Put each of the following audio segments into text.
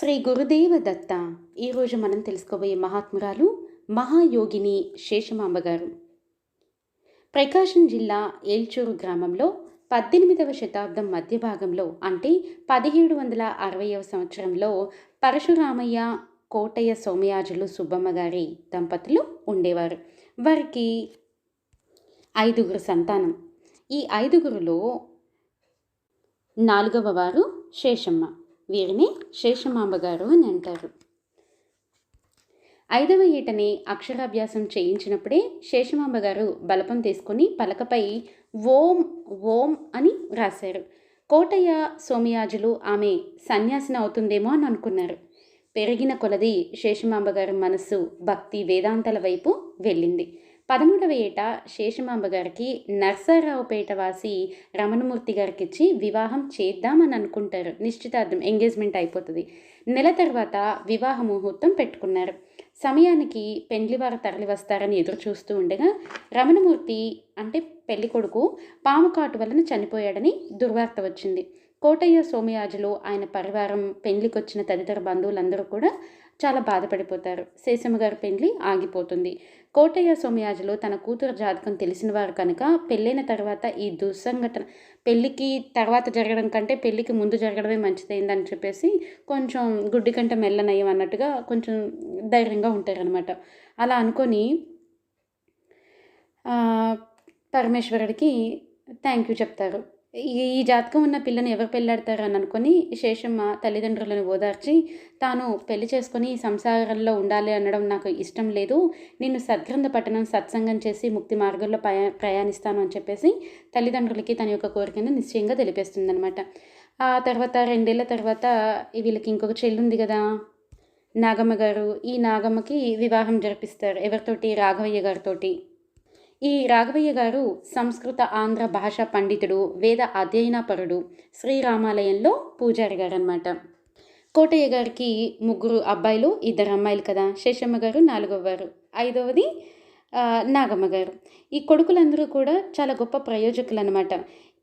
శ్రీ గురుదేవ దత్త. ఈరోజు మనం తెలుసుకోబోయే మహాత్మురాలు మహాయోగిని శేషమాంబ గారు. ప్రకాశం జిల్లా ఏల్చూరు గ్రామంలో పద్దెనిమిదవ శతాబ్దం మధ్య భాగంలో అంటే పదిహేడు వందల అరవైవ సంవత్సరంలో పరశురామయ్య కోటయ్య సోమయాజులు సుబ్బమ్మ గారి దంపతులు ఉండేవారు. వారికి ఐదుగురు సంతానం. ఈ ఐదుగురులో నాలుగవ వారు శేషమ్మ. వీరిని శేషమాంబ గారు అని అంటారు. ఐదవ ఏటనే అక్షరాభ్యాసం చేయించినప్పుడే శేషమాంబ గారు బలపం తీసుకొని పలకపై ఓం ఓం అని రాశారు కోటయ్య సోమయాజులు ఆమె సన్యాసిని అవుతుందేమో అని అనుకున్నారు. పెరిగిన కొలది శేషమాంబ గారి మనస్సు భక్తి వేదాంతాల వైపు వెళ్ళింది. పదమూడవ ఏట శేషమాంబ గారికి నర్సారావుపేట వాసి రమణమూర్తి గారికి ఇచ్చి వివాహం చేద్దామని అనుకుంటారు. నిశ్చితార్థం ఎంగేజ్మెంట్ అయిపోతుంది. నెల తర్వాత వివాహ ముహూర్తం పెట్టుకున్నారు. సమయానికి పెండ్లివారు తరలి వస్తారని ఎదురు చూస్తూ ఉండగా రమణమూర్తి అంటే పెళ్ళి కొడుకు పాము కాటు వలన చనిపోయాడని దుర్వార్త వచ్చింది. కోటయ్య సోమయాజులు ఆయన పరివారం పెండ్లికొచ్చిన తదితర బంధువులందరూ కూడా చాలా బాధపడిపోతారు. శేషమ్మ గారి పెళ్ళి ఆగిపోతుంది. కోటయ్య సోమయాజులు తన కూతురు జాతకం తెలిసిన వారు కనుక పెళ్ళైన తర్వాత ఈ దుస్సంఘటన పెళ్ళికి తర్వాత జరగడం కంటే పెళ్ళికి ముందు జరగడమే మంచిదైందని చెప్పేసి కొంచెం గుడ్డి కంటే మెల్లనయ్యం అన్నట్టుగా కొంచెం ధైర్యంగా ఉంటారనమాట అలా అనుకొని పరమేశ్వరుడికి థ్యాంక్ యూ చెప్తారు. ఈ జాతకం ఉన్న పిల్లని ఎవరు పెళ్ళాడతారు అని అనుకొని శేషమ్మ తల్లిదండ్రులను ఓదార్చి తాను పెళ్ళి చేసుకొని సంసారంలో ఉండాలి అనడం నాకు ఇష్టం లేదు. నేను సద్గ్రంథ పట్టణం సత్సంగం చేసి ముక్తి మార్గంలో ప్రయా ప్రయాణిస్తాను అని చెప్పేసి తల్లిదండ్రులకి తన యొక్క కోరికను నిశ్చయంగా తెలిపేస్తుంది అనమాట ఆ తర్వాత రెండేళ్ళ తర్వాత వీళ్ళకి ఇంకొక చెల్లి ఉంది కదా. నాగమ్మ గారు ఈ నాగమ్మకి వివాహం జరిపిస్తారు. ఎవరితోటి? రాఘవయ్య గారితోటి. ఈ రాఘవయ్య గారు సంస్కృత ఆంధ్ర భాషా పండితుడు వేద అధ్యయనపరుడు శ్రీరామాలయంలో పూజారి గారు అనమాట కోటయ్య గారికి ముగ్గురు అబ్బాయిలు ఇద్దరు అమ్మాయిలు కదా. శేషమ్మ గారు నాలుగవ వారు. ఐదవది నాగమ్మ గారు. ఈ కొడుకులందరూ కూడా చాలా గొప్ప ప్రయోజకులు అనమాట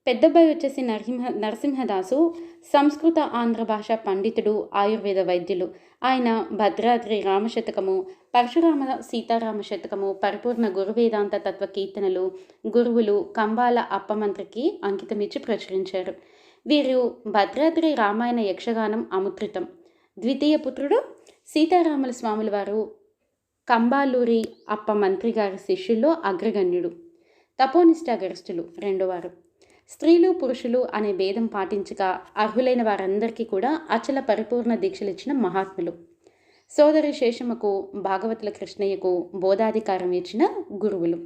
పెద్దబ్బాయి వచ్చేసి నరసింహ నరసింహదాసు సంస్కృత ఆంధ్ర భాష పండితుడు ఆయుర్వేద వైద్యులు. ఆయన భద్రాద్రి రామశతకము పరశురామ సీతారామ శతకము పరిపూర్ణ గురువేదాంత తత్వ కీర్తనలు గురువులు కంబాల అప్పమంత్రికి అంకితమిచ్చి ప్రచురించారు. వీరు భద్రాద్రి రామాయణ యక్షగానం అముత్రితం ద్వితీయ పుత్రుడు సీతారాముల స్వాముల వారు కంబాలూరి అప్ప మంత్రి గారి శిష్యుల్లో అగ్రగణ్యుడు. తపోనిష్టాగరిష్ఠులు రెండోవారు స్త్రీలు పురుషులు అనే భేదం పాటించక అర్హులైన వారందరికీ కూడా అచల పరిపూర్ణ దీక్షలు ఇచ్చిన మహాత్ములు. సోదరి శేషమ్మకు భాగవతుల కృష్ణయ్యకు బోధాధికారం ఇచ్చిన గురువులు.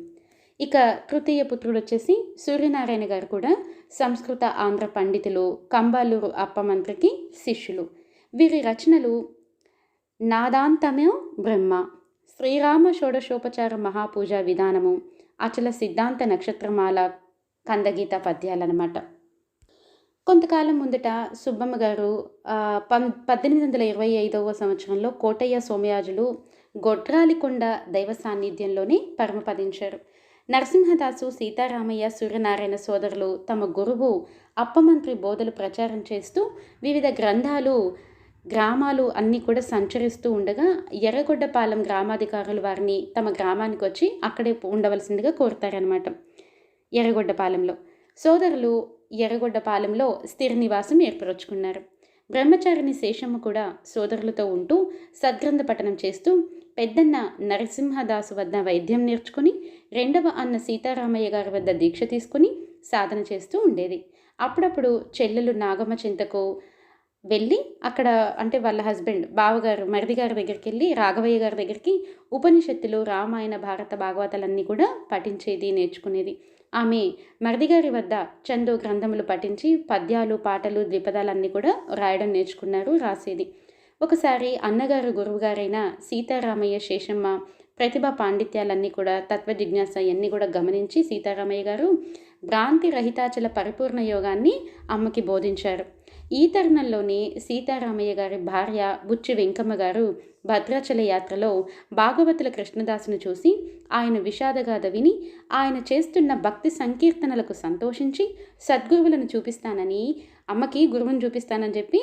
ఇక తృతీయ పుత్రుడు వచ్చేసి సూర్యనారాయణ గారు కూడా సంస్కృత ఆంధ్ర పండితులు కంబాలూరు అప్పమంత్రికి శిష్యులు. వీరి రచనలు నాదాంతమే బ్రహ్మ శ్రీరామ షోడశోపచార మహాపూజ విధానము అచల సిద్ధాంత నక్షత్రమాల కందగీత పద్యాలన్నమాట. కొంతకాలం ముందట సుబ్బమ్మ గారు పం పద్దెనిమిది వందల ఇరవై ఐదవ సంవత్సరంలో కోటయ్య సోమయాజులు గొడ్రాలికొండ దైవ సాన్నిధ్యంలోనే పరమపదించారు. నరసింహదాసు సీతారామయ్య సూర్యనారాయణ సోదరులు తమ గురువు అప్పమంత్రి బోధలు ప్రచారం చేస్తూ వివిధ గ్రంథాలు గ్రామాలు అన్నీ కూడా సంచరిస్తూ ఉండగా ఎర్రగొడ్డపాలెం గ్రామాధికారులు వారిని తమ గ్రామానికి వచ్చి అక్కడే ఉండవలసిందిగా కోరుతారనమాట ఎర్రగొడ్డపాలెంలో. సోదరులు ఎర్రగొడ్డపాలెంలో స్థిర నివాసం ఏర్పరచుకున్నారు. బ్రహ్మచారిని శేషమ్మ కూడా సోదరులతో ఉంటూ సద్గ్రంథ పఠనం చేస్తూ పెద్దన్న నరసింహదాసు వద్ద వైద్యం నేర్చుకుని రెండవ అన్న సీతారామయ్య గారి వద్ద దీక్ష తీసుకుని సాధన చేస్తూ ఉండేది. అప్పుడప్పుడు చెల్లెలు నాగమ్మ చింతకు వెళ్ళి అక్కడ అంటే వాళ్ళ హస్బెండ్ బావగారు మరిది గారి దగ్గరికి వెళ్ళి రాఘవయ్య గారి దగ్గరికి ఉపనిషత్తులు రామాయణ భారత భాగవతాలన్నీ కూడా పఠించేది నేర్చుకునేది. ఆమె మరిదిగారి వద్ద చందు గ్రంథములు పఠించి పద్యాలు పాటలు ద్విపదాలన్నీ కూడా రాయడం నేర్చుకున్నారు రాసేది. ఒకసారి అన్నగారు గురువుగారైన సీతారామయ్య శేషమ్మ ప్రతిభ పాండిత్యాలన్నీ కూడా తత్వ జిజ్ఞాస అన్నీ కూడా గమనించి సీతారామయ్య గారు భ్రాంతి రహితాచల పరిపూర్ణ యోగాన్ని అమ్మకి బోధించారు. ఈ తరుణంలోనే సీతారామయ్య గారి భార్య బుచ్చి వెంకమ్మ గారు భద్రాచల యాత్రలో భాగవతుల కృష్ణదాసును చూసి ఆయన విషాదగాథ విని ఆయన చేస్తున్న భక్తి సంకీర్తనలకు సంతోషించి సద్గురువులను చూపిస్తానని అమ్మకి గురువుని చూపిస్తానని చెప్పి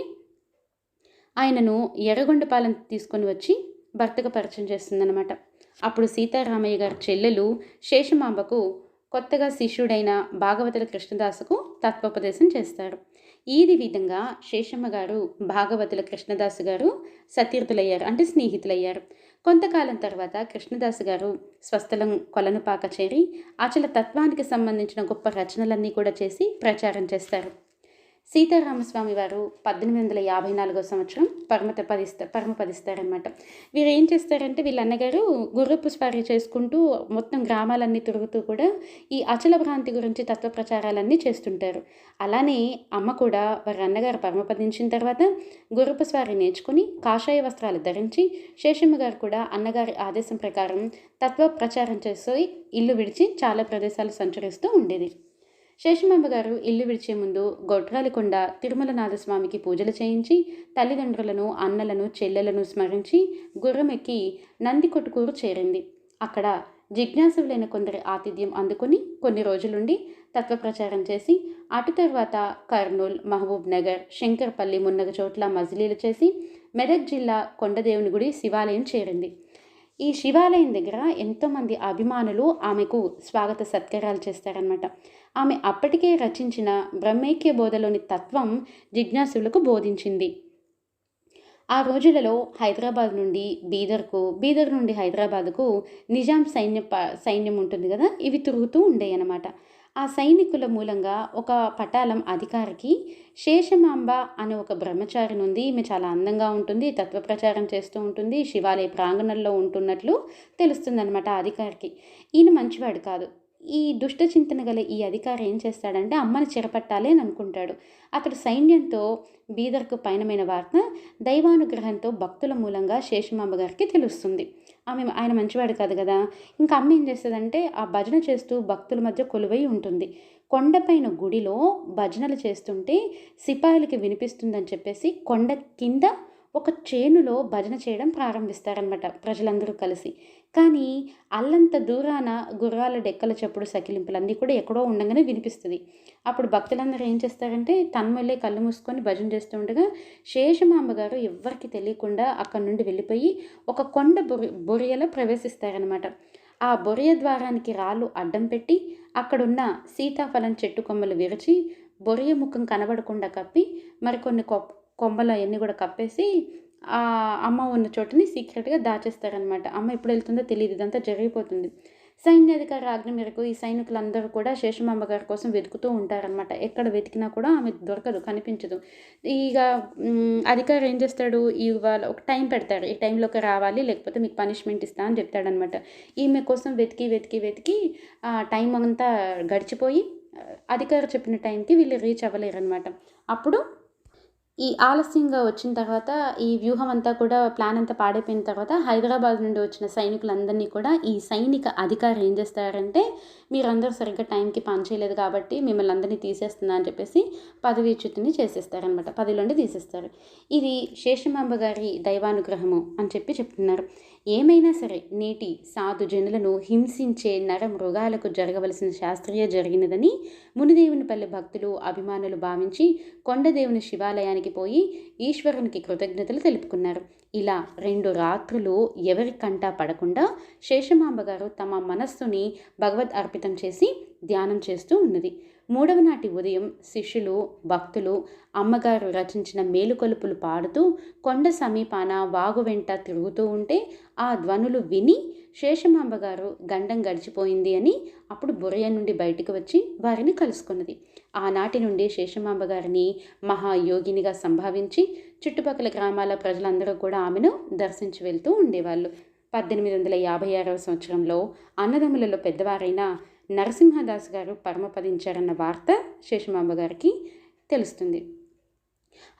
ఆయనను ఎర్రగొండపాలెం తీసుకొని వచ్చి భర్తకు పరిచయం చేస్తుందన్నమాట. అప్పుడు సీతారామయ్య గారి చెల్లెలు శేషమాంబకు కొత్తగా శిష్యుడైన భాగవతుల కృష్ణదాసుకు తత్వోపదేశం చేస్తారు ఈది విధంగా శేషమ్మ గారు భాగవతుల కృష్ణదాసు గారు సతీర్థులయ్యారు అంటే స్నేహితులయ్యారు. కొంతకాలం తర్వాత కృష్ణదాసు గారు స్వస్థలం కొలను పాక చేరి అచల తత్వానికి సంబంధించిన గొప్ప రచనలన్నీ కూడా చేసి ప్రచారం చేస్తారు. సీతారామస్వామి వారు పద్దెనిమిది వందల యాభై నాలుగో సంవత్సరం పరమత పదిస్తా పరమపదిస్తారనమాట వీరు ఏం చేస్తారంటే వీళ్ళ అన్నగారు గుర్రపు స్వారీ చేసుకుంటూ మొత్తం గ్రామాలన్నీ తిరుగుతూ కూడా ఈ అచల భ్రాంతి గురించి తత్వ ప్రచారాలన్నీ చేస్తుంటారు. అలానే అమ్మ కూడా వారి అన్నగారు పరమపదించిన తర్వాత గుర్రపు స్వారీ నేర్చుకుని కాషాయ వస్త్రాలు ధరించి శేషమ్మ గారు కూడా అన్నగారి ఆదేశం ప్రకారం తత్వ ప్రచారం చేసి ఇల్లు విడిచి చాలా ప్రదేశాలు సంచరిస్తూ ఉండేది. శేషమాంబ గారు ఇల్లు విడిచే ముందు గొడ్రాలికొండ తిరుమలనాథస్వామికి పూజలు చేయించి తల్లిదండ్రులను అన్నలను చెల్లెలను స్మరించి గుర్రమెక్కి నంది కొట్టుకూరు చేరింది. అక్కడ జిజ్ఞాసులైన కొందరి ఆతిథ్యం అందుకుని కొన్ని రోజులుండి తత్వప్రచారం చేసి అటు తర్వాత కర్నూల్ మహబూబ్ నగర్ శంకర్పల్లి మున్నగ చోట్ల మజిలీలు చేసి మెదక్ జిల్లా కొండదేవుని గుడి శివాలయం చేరింది. ఈ శివాలయం దగ్గర ఎంతోమంది అభిమానులు ఆమెకు స్వాగత సత్కారాలు చేస్తారనమాట ఆమె అప్పటికే రచించిన బ్రహ్మైక్య బోధలోని తత్వం జిజ్ఞాసులకు బోధించింది. ఆ రోజులలో హైదరాబాద్ నుండి బీదర్కు బీదర్ నుండి హైదరాబాద్కు నిజాం సైన్య సైన్యం ఉంటుంది కదా? ఇవి తిరుగుతూ ఉండేవి అన్నమాట ఆ సైనికుల మూలంగా ఒక పటాలం అధికారికి శేషమాంబ అనే ఒక బ్రహ్మచారి ఉంది ఈమె చాలా అందంగా ఉంటుంది తత్వ ప్రచారం చేస్తూ ఉంటుంది శివాలయ ప్రాంగణంలో ఉంటున్నట్లు తెలుస్తుందన్నమాట ఆ అధికారికి. ఈయన మంచివాడు కాదు. ఈ దుష్ట చింతన గల ఈ అధికారి ఏం చేస్తాడంటే అమ్మని చెరపట్టాలి అని అనుకుంటాడు. అతడు సైన్యంతో బీదర్కు పయనమైన వార్త దైవానుగ్రహంతో భక్తుల మూలంగా శేషమాంబ గారికి తెలుస్తుంది. ఆమె ఆయన మంచివాడు కాదు కదా? ఇంకా అమ్మ ఏం చేస్తుందంటే ఆ భజన చేస్తూ భక్తుల మధ్య కొలువై ఉంటుంది. కొండపైన గుడిలో భజనలు చేస్తుంటే సిపాయిలకి వినిపిస్తుందని చెప్పేసి కొండ కింద ఒక చేనులో భజన చేయడం ప్రారంభిస్తారనమాట ప్రజలందరూ కలిసి. కానీ అల్లంత దూరాన గుర్రాల డెక్కల చెప్పుడు సకిలింపులన్నీ కూడా ఎక్కడో ఉండగానే వినిపిస్తుంది. అప్పుడు భక్తులందరూ ఏం చేస్తారంటే తన్మల్లే కళ్ళు మూసుకొని భజన చేస్తూ ఉండగా శేషమాంబ గారు ఎవ్వరికి తెలియకుండా అక్కడి నుండి వెళ్ళిపోయి ఒక కొండ బొరి బొరియలో ప్రవేశిస్తారనమాట ఆ బొరియ ద్వారానికి రాళ్ళు అడ్డం పెట్టి అక్కడున్న సీతాఫలం చెట్టు కొమ్మలు విరిచి బొరియ ముఖం కనబడకుండా కప్పి మరికొన్ని కొ కొమ్మలు అవన్నీ కూడా కప్పేసి అమ్మ ఉన్న చోటుని సీక్రెట్గా దాచేస్తారనమాట అమ్మ ఎప్పుడు వెళ్తుందో తెలియదు ఇదంతా జరిగిపోతుంది. సైన్యాధికారి ఆజ్ఞ మేరకు ఈ సైనికులందరూ కూడా శేషమాంబ గారి కోసం వెతుకుతూ ఉంటారనమాట ఎక్కడ వెతికినా కూడా ఆమె దొరకదు కనిపించదు. ఇక అధికారి ఏం చేస్తాడు? ఇవాళ ఒక టైం పెడతాడు ఈ టైంలోకి రావాలి లేకపోతే మీకు పనిష్మెంట్ ఇస్తా అని చెప్తాడనమాట ఈమె కోసం వెతికి వెతికి వెతికి ఆ టైం అంతా గడిచిపోయి అధికారి చెప్పిన టైంకి వీళ్ళు రీచ్ అవ్వలేరు అనమాట అప్పుడు ఈ ఆలస్యంగా వచ్చిన తర్వాత ఈ వ్యూహం అంతా కూడా ప్లాన్ అంతా పాడైపోయిన తర్వాత హైదరాబాద్ నుండి వచ్చిన సైనికులందరినీ కూడా ఈ సైనిక అధికారులు ఏం చేస్తారంటే మీరందరూ సరిగ్గా టైంకి పని చేయలేదు కాబట్టి మిమ్మల్ని అందరినీ తీసేస్తున్నా అని చెప్పేసి పదవీచ్యుతిని చేసేస్తారనమాట పదిలోండి తీసేస్తారు. ఇది శేషమాంబ గారి దైవానుగ్రహము అని చెప్పి చెప్తున్నారు. ఏమైనా సరే నేటి సాధు జనులను హింసించే నర మృగాలకు జరగవలసిన శాస్త్రీయ జరిగినదని మునిదేవునిపల్లి భక్తులు అభిమానులు భావించి కొండదేవుని శివాలయానికి పోయి ఈశ్వరునికి కృతజ్ఞతలు తెలుపుకున్నారు. ఇలా రెండు రాత్రులు ఎవరి కంటా పడకుండా శేషమాంబ గారు తమ మనస్సుని భగవద్ అర్పితం చేసి ధ్యానం చేస్తూ ఉన్నది. మూడవ నాటి ఉదయం శిష్యులు భక్తులు అమ్మగారు రచించిన మేలుకొలుపులు పాడుతూ కొండ సమీపాన వాగు వెంట తిరుగుతూ ఉంటే ఆ ధ్వనులు విని శేషమాంబగారు గండం గడిచిపోయింది అని అప్పుడు బురయ్య నుండి బయటకు వచ్చి వారిని కలుసుకున్నది. ఆనాటి నుండి శేషమాంబ గారిని మహాయోగినిగా సంభావించి చుట్టుపక్కల గ్రామాల ప్రజలందరూ కూడా ఆమెను దర్శించి వెళ్తూ ఉండేవాళ్ళు. పద్దెనిమిది వందల యాభై ఆరవ సంవత్సరంలో అన్నదమ్ములలో పెద్దవారైన నరసింహదాస్ గారు పరమపదించారన్న వార్త శేషమాంబ గారికి తెలుస్తుంది.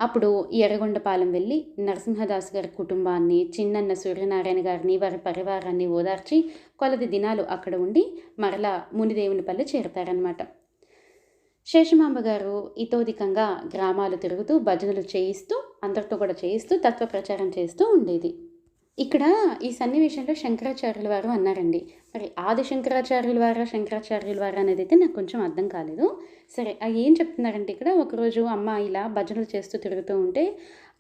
అప్పుడు ఎర్రగొండపాలెం వెళ్ళి నరసింహదాస్ గారి కుటుంబాన్ని చిన్నన్న సూర్యనారాయణ గారిని వారి పరివారాన్ని ఓదార్చి కొలది దినాలు అక్కడ ఉండి మరలా మునిదేవునిపల్లి చేరతారనమాట శేషమాంబ గారు ఇతోధికంగా గ్రామాలు తిరుగుతూ భజనలు చేయిస్తూ అందరితో కూడా చేయిస్తూ తత్వ ప్రచారం చేస్తూ ఉండేది. ఇక్కడ ఈ సన్నివేశంలో శంకరాచార్యుల వారు అన్నారండి మరి ఆది శంకరాచార్యుల వారా శంకరాచార్యుల వారా అనేది అయితే నాకు కొంచెం అర్థం కాలేదు. సరే ఏం చెప్తున్నారంటే ఇక్కడ ఒకరోజు అమ్మ ఇలా భజనలు చేస్తూ తిరుగుతూ ఉంటే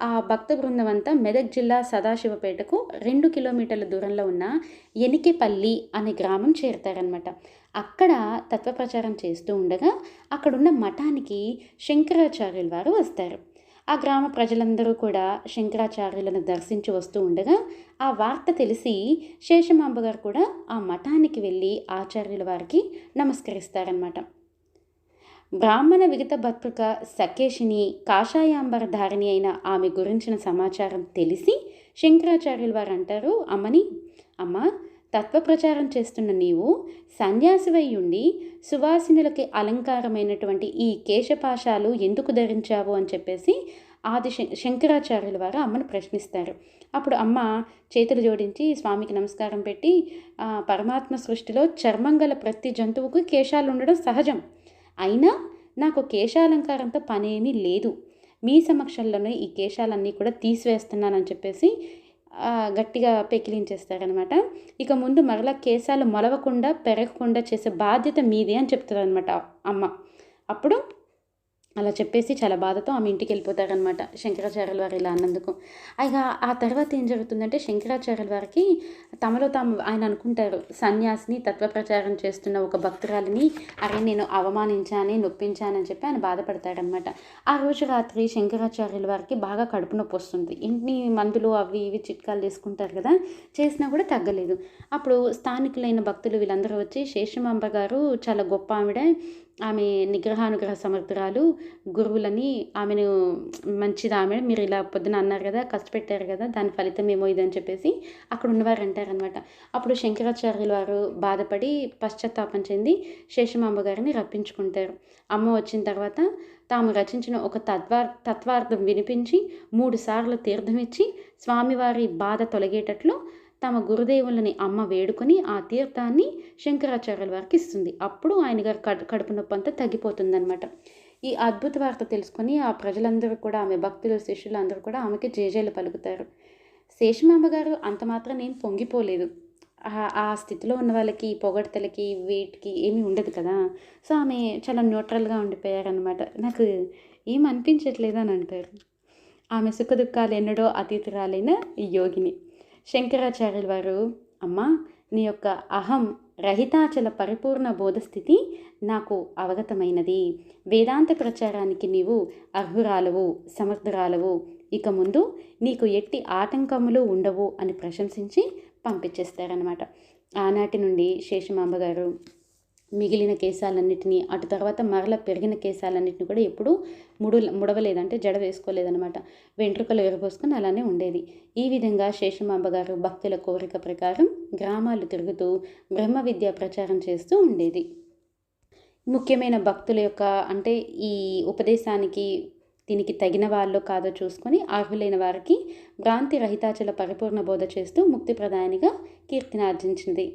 ఆ భక్త బృందం అంతా మెదక్ జిల్లా సదాశివపేటకు రెండు కిలోమీటర్ల దూరంలో ఉన్న ఎనికెపల్లి అనే గ్రామం చేరుతారనమాట అక్కడ తత్వప్రచారం చేస్తూ ఉండగా అక్కడున్న మఠానికి శంకరాచార్యుల వారు వస్తారు. ఆ గ్రామ ప్రజలందరూ కూడా శంకరాచార్యులను దర్శించి వస్తూ ఉండగా ఆ వార్త తెలిసి శేషమాంబ గారు కూడా ఆ మఠానికి వెళ్ళి ఆచార్యుల వారికి నమస్కరిస్తారనమాట బ్రాహ్మణ విగత భర్తృక సకేషిని కాషాయాంబర ధారిణి అయిన ఆమె గురించిన సమాచారం తెలిసి శంకరాచార్యుల వారు అంటారు అమ్మని అమ్మ తత్వప్రచారం చేస్తున్న నీవు సన్యాసివై ఉండి సువాసినులకి అలంకారమైనటువంటి ఈ కేశపాశాలు ఎందుకు ధరించావు అని చెప్పేసి ఆది శంకరాచార్యుల వారు అమ్మను ప్రశ్నిస్తారు. అప్పుడు అమ్మ చేతులు జోడించి స్వామికి నమస్కారం పెట్టి పరమాత్మ సృష్టిలో చర్మం గల ప్రతి జంతువుకు కేశాలు ఉండడం సహజం. అయినా నాకు కేశాలంకారంతో పనేమీ లేదు. మీ సమక్షంలోనే ఈ కేశాలన్నీ కూడా తీసివేస్తున్నానని చెప్పేసి గట్టిగా పెకిలించేస్తారనమాట. ఇక ముందు మరలా కేశాలు మొలవకుండా పెరగకుండా చేసే బాధ్యత మీదే అని చెప్తారనమాట అమ్మ. అప్పుడు అలా చెప్పేసి చాలా బాధతో ఆమె ఇంటికి వెళ్ళిపోతారనమాట శంకరాచార్యుల వారు ఇలా అన్నందుకు. అయ్యా ఆ తర్వాత ఏం జరుగుతుందంటే శంకరాచార్యుల వారికి తమలో తాము ఆయన అనుకుంటారు సన్యాసిని తత్వ ప్రచారం చేస్తున్న ఒక భక్తురాలిని అరే నేను అవమానించాని నొప్పించానని చెప్పి ఆయన బాధపడతారనమాట ఆ రోజు రాత్రి శంకరాచార్యుల వారికి బాగా కడుపు నొప్పి వస్తుంది. ఇంటిని మందులు అవి ఇవి చిట్కాలు చేసుకుంటారు కదా చేసినా కూడా తగ్గలేదు. అప్పుడు స్థానికులైన భక్తులు వీళ్ళందరూ వచ్చి శేషమాంబ గారు చాలా గొప్ప ఆవిడ ఆమె నిగ్రహానుగ్రహ సమర్థురాలు గురువులని ఆమెను మంచిది ఆమె మీరు ఇలా పొద్దున అన్నారు కదా కష్టపెట్టారు కదా దాని ఫలితం ఏమో ఇదని చెప్పేసి అక్కడ ఉన్నవారు అంటారనమాట అప్పుడు శంకరాచార్యులు వారు బాధపడి పశ్చాత్తాపం చెంది శేషమాంబ గారిని రప్పించుకుంటారు. అమ్మ వచ్చిన తర్వాత తాము రచించిన ఒక తత్వా తత్వార్థం వినిపించి మూడు సార్లు తీర్థం ఇచ్చి స్వామివారి బాధ తొలగేటట్లు తమ గురుదేవులని అమ్మ వేడుకొని ఆ తీర్థాన్ని శంకరాచార్యుల వారికి ఇస్తుంది. అప్పుడు ఆయన గారు కడుపు నొప్పి అంతా తగ్గిపోతుందనమాట ఈ అద్భుత వార్త తెలుసుకొని ఆ ప్రజలందరూ కూడా ఆమె భక్తులు శిష్యులందరూ కూడా ఆమెకి జేజేలు పలుకుతారు. శేషమాంబ గారు అంత మాత్రం నేను పొంగిపోలేదు. ఆ స్థితిలో ఉన్న వాళ్ళకి పొగడతలకి వీటికి ఏమీ ఉండదు కదా. సో ఆమె చాలా న్యూట్రల్గా ఉండిపోయారనమాట నాకు ఏం అనిపించట్లేదు అని అంటారు. ఆమె సుఖ దుఃఖాలు ఎన్నడో అతీతురాలైన యోగిని. శంకరాచార్యుల వారు అమ్మ నీ యొక్క అహం రహితాచల పరిపూర్ణ బోధస్థితి నాకు అవగతమైనది. వేదాంత ప్రచారానికి నీవు అర్హురాలవు సమర్థురాలవు. ఇక ముందు నీకు ఎట్టి ఆటంకములు ఉండవు అని ప్రశంసించి పంపించేస్తారనమాట ఆనాటి నుండి శేషమాంబ గారు మిగిలిన కేసాలన్నింటినీ అటు తర్వాత మరల పెరిగిన కేసాలన్నింటినీ కూడా ఎప్పుడూ ముడు ముడవలేదంటే జడ వేసుకోలేదనమాట వెంట్రుకలు ఎరబోసుకొని అలానే ఉండేది. ఈ విధంగా శేషమాంబ గారు భక్తుల కోరిక ప్రకారం గ్రామాలు తిరుగుతూ బ్రహ్మ విద్య ప్రచారం చేస్తూ ఉండేది. ముఖ్యమైన భక్తుల యొక్క అంటే ఈ ఉపదేశానికి దీనికి తగిన వాళ్ళు కాదో చూసుకొని అర్హులైన వారికి భ్రాంతి రహితాచల పరిపూర్ణ బోధ చేస్తూ ముక్తి ప్రదానిగా కీర్తినార్జించింది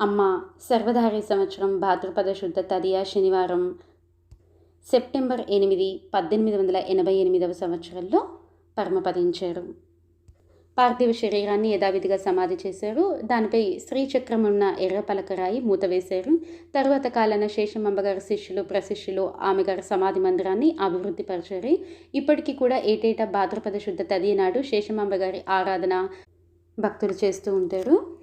అమ్మ సర్వధారి సంవత్సరం భాద్రపద శుద్ధ తదియా శనివారం సెప్టెంబర్ ఎనిమిది పద్దెనిమిది వందల ఎనభై ఎనిమిదవ సంవత్సరంలో పరమపదించారు. పార్థివ శరీరాన్ని యథావిధిగా సమాధి చేశారు. దానిపై శ్రీచక్రం ఉన్న ఎర్ర పలకరాయి మూత వేశారు. తరువాత కాలాన శేషం గారి శిష్యులు ప్రశిష్యులు ఆమె గారి సమాధి మందిరాన్ని అభివృద్ధి పరిచారు ఇప్పటికీ కూడా ఏటేటా భాద్రపద శుద్ధ తదియనాడు నాడు గారి ఆరాధన భక్తులు చేస్తూ ఉంటారు.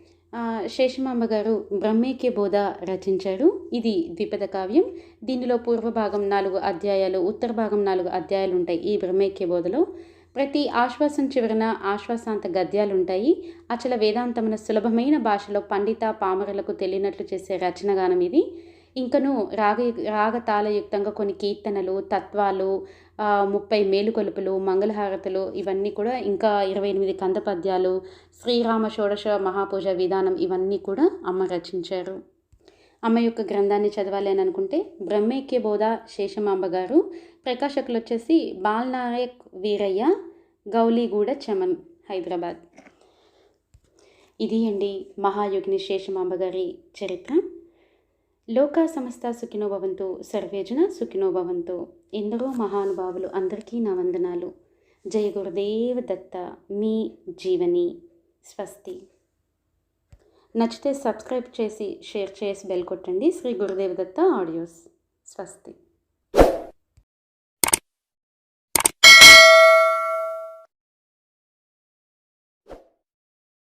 శేషమాంబ గారు బ్రహ్మేక్య బోధ రచించారు. ఇది ద్విపద కావ్యం. దీనిలో పూర్వ భాగం నాలుగు అధ్యాయాలు ఉత్తర భాగం నాలుగు అధ్యాయాలు ఉంటాయి ఈ బ్రహ్మేకే బోధలో. ప్రతి ఆశ్వాసం చివరన ఆశ్వాసాంత గద్యాలు ఉంటాయి అచల వేదాంతమున సులభమైన భాషలో పండిత పామరులకు తెలియనట్లు చేసే రచనగానం ఇది ఇంకను రాగ రాగతాళయుక్తంగా కొన్ని కీర్తనలు తత్వాలు ముప్పై మేలుకొలుపులు మంగళహారతులు ఇవన్నీ కూడా ఇంకా ఇరవై ఎనిమిది కంద పద్యాలు శ్రీరామ షోడశ మహాపూజ విధానం ఇవన్నీ కూడా అమ్మ రచించారు. అమ్మ యొక్క గ్రంథాన్ని చదవాలి అని అనుకుంటే బ్రహ్మైక్య బోధ శేషమాంబ గారు ప్రకాశకులు వచ్చేసి బాల్నాయక్ వీరయ్య గౌలీగూడ చమన్ హైదరాబాద్. ఇది అండి మహాయోగిని శేషమాంబ గారి చరిత్ర. లోకా సమస్త సుఖినో భవంతు సర్వేజన సుఖినో భవంతు. ఎందరో మహానుభావులు అందరికీ నా వందనాలు. జయ గురుదేవ దత్త మీ జీవని స్వస్తి. నచ్చితే సబ్స్క్రైబ్ చేసి షేర్ చేసి బెల్ కొట్టండి. శ్రీ గురుదేవ దత్త ఆడియోస్. స్వస్తి.